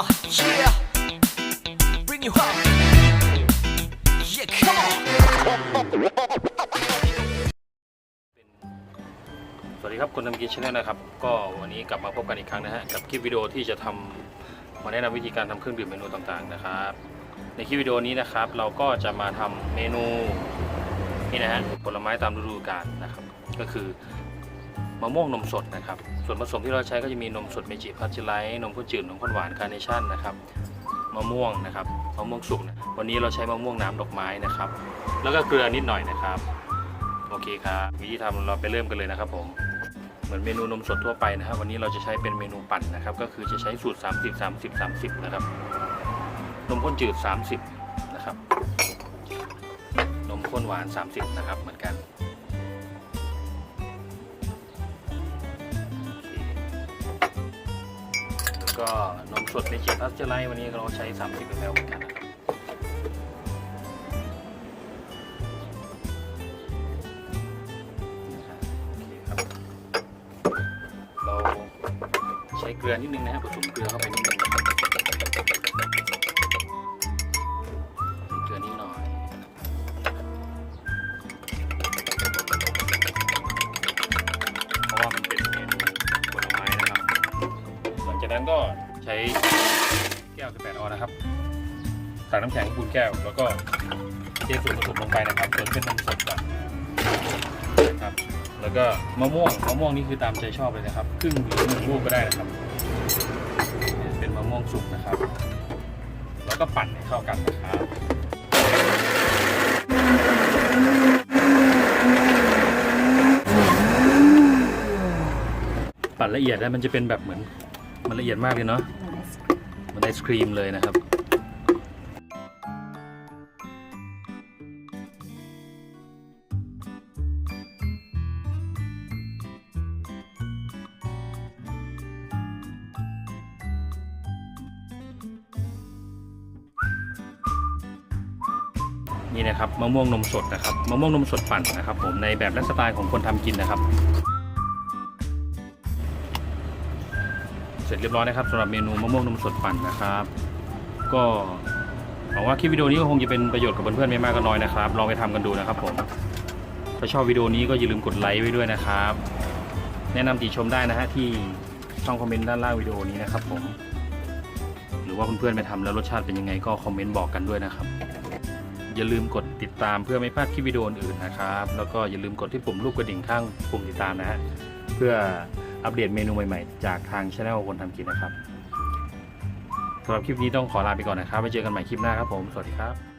on, yeah. Bring you up. Yeah, come on. สวัสดีครับคนทำกินชาแนลนะครับ ก็วันนี้กลับมาพบกันอีกครั้งนะฮะ กับคลิปวิดีโอที่จะทำมาแนะนำวิธีการทำเครื่องดื่มเมนูต่างๆนะครับ ในคลิปวิดีโอนี้นะครับ เราก็จะมาทำเมนูนี่นะฮะผลไม้ตามฤดูกาลนะครับ ก็คือ มะม่วงนมสดนะครับ ส่วนผสมที่เราใช้ก็จะมีนมสดเมจิพัชไลท์นมข้นจืดนมข้นหวานคาร์เนชั่นนะครับมะม่วงนะครับมะม่วงสุกนะวันนี้เราใช้มะม่วงน้ำดอกไม้นะครับ แล้วก็เกลือนิดหน่อยนะครับ โอเคครับวิธีทำเราไปเริ่มกันเลยนะครับผมเหมือนเมนูนมสดทั่วไปนะครับ วันนี้เราจะใช้เป็นเมนูปั่นนะครับ ก็คือจะใช้สูตร 30 30 30 นะครับ นมข้นจืด 30 นะครับ นมข้นหวาน 30 นะครับ เหมือนกัน ก็นมสดในเจพัสเจอร์ไลท์วันนี้เราใช้ 30 ml เหมือนกันนะครับเคครับเราใช้เกลือนิดนึงนะครับผสมเกลือเข้าไปนิดนึง นั้นก็ใช้แก้ว 18 ออนนะครับตักน้ำแข็งคูณแก้ว แล้วก็เทส่วนผสมลงไปนะครับส่วนเป็นนมสดก่อนนะครับ แล้วก็มะม่วง มะม่วงนี่คือตามใจชอบเลยนะครับ ครึ่งหรือหนึ่งลูกก็ได้นะครับเนี่ยเป็นมะม่วงสุกนะครับ แล้วก็ปั่นให้เข้ากันนะครับปั่นละเอียดแล้วมันจะเป็นแบบเหมือน มันละเอียดมากเลยเนาะมันไอศครีมเลยนะครับนี่นะครับมะม่วงนมสดนะครับมะม่วงนมสดปั่นนะครับ ผมในแบบและสไตล์ของคนทำกินนะครับ สร็จเรียบร้อยนะครับสำหรับเมนูมะม่วงนมสดปั่นนะครับ ก็หวังว่าคลิปวิดีโอนี้ก็คงจะเป็นประโยชน์กับเพื่อนๆไม่มากก็น้อยนะครับลองไปทำกันดูนะครับผมถ้าชอบวิดีโอนี้ก็อย่าลืมกดไลค์ไว้ด้วยนะครับ แนะนำติชมได้นะฮะที่ช่องคอมเมนต์ด้านล่างวิดีโอนี้นะครับผมหรือว่าเพื่อนๆไปทำแล้วรสชาติเป็นยังไงก็คอมเมนต์บอกกันด้วยนะครับ อย่าลืมกดติดตามเพื่อไม่พลาดคลิปวิดีโออื่นนะครับ แล้วก็อย่าลืมกดที่ปุ่มรูปกระดิ่งข้างปุ่มติดตามนะฮะเพื่อ อัปเดตเมนูใหม่ๆ จากทางช anel คนทำกินนะครับสำหรับคลิปนี้ต้องขอลาไปก่อนนะครับไว้เจอกันใหม่คลิปหน้าครับผม สวัสดีครับ